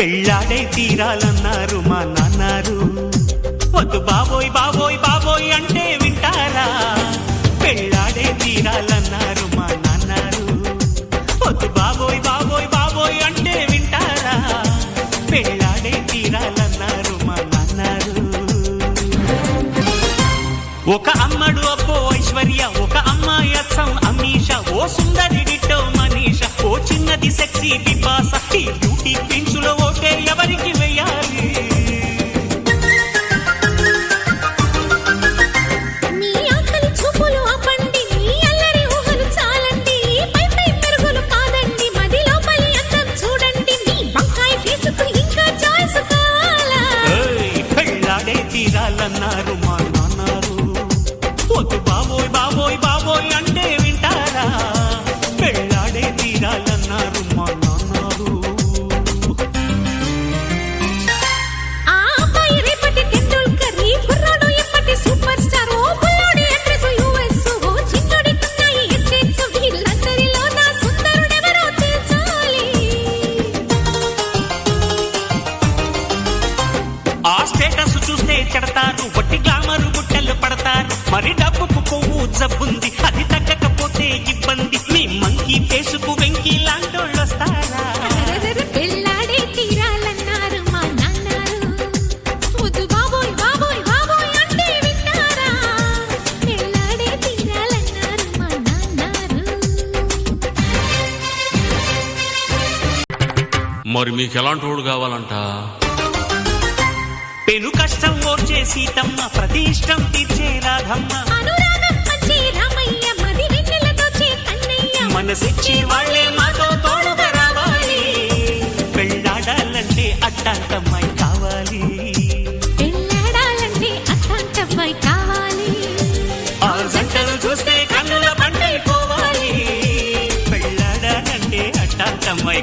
పెళ్ళాడై తీరాలన్నారు మా నాన్నారు. వద్దు బాబోయ్ బాబోయ్ బాబోయ్ అంటే వింటారా? పెళ్ళాడే తీరాలన్నారు మా నాన్నారు. వద్దు బాబోయ్ బాబోయ్ బాబోయ్ అంటే వింటారా? పెళ్ళాడే తీరాలన్నారు మా నాన్నారు. ఒక అమ్మడు అప్పో ఐశ్వర్య ఒక అమ్మాయి అచ్చం అమీష ఓ సుందర చిన్నది సెక్సీ పిపాస. ఈ బ్యూటీ పించులో ఓటే ఎవరికి వెయ్యాలి? మీ ఆకలి చూపులు ఆపండి మీ అల్లరి ఊహలు చెడతారు వట్టి గ్లామరు గుట్టలు పడతారు. మరి డబ్బుకు కొవ్వు జబ్బుంది. అది తగ్గకపోతే ఇబ్బంది. మీ మంకీ ఫేసుకు వెంకీ లాంటోళ్ళు వస్తారా? మరి మీకు ఎలాంటి వాడు కావాలంట? పెను కష్టం ఓర్చే సీతమ్మ ప్రతి ఇష్టం తీర్చే రాధమ్మ. మనసిచ్చి వాళ్ళే మాతో తోడుగా రావాలి. పెళ్ళాడాలంటే అట్టాంటమ్మాయి కావాలి. పెళ్ళాడాలంటే అత్తాంటమ్మాయి కావాలి. ఆ జంటలు చూస్తే కన్నుల పండైపోవాలి. పెళ్ళాడాలంటే అట్టాంటమ్మాయి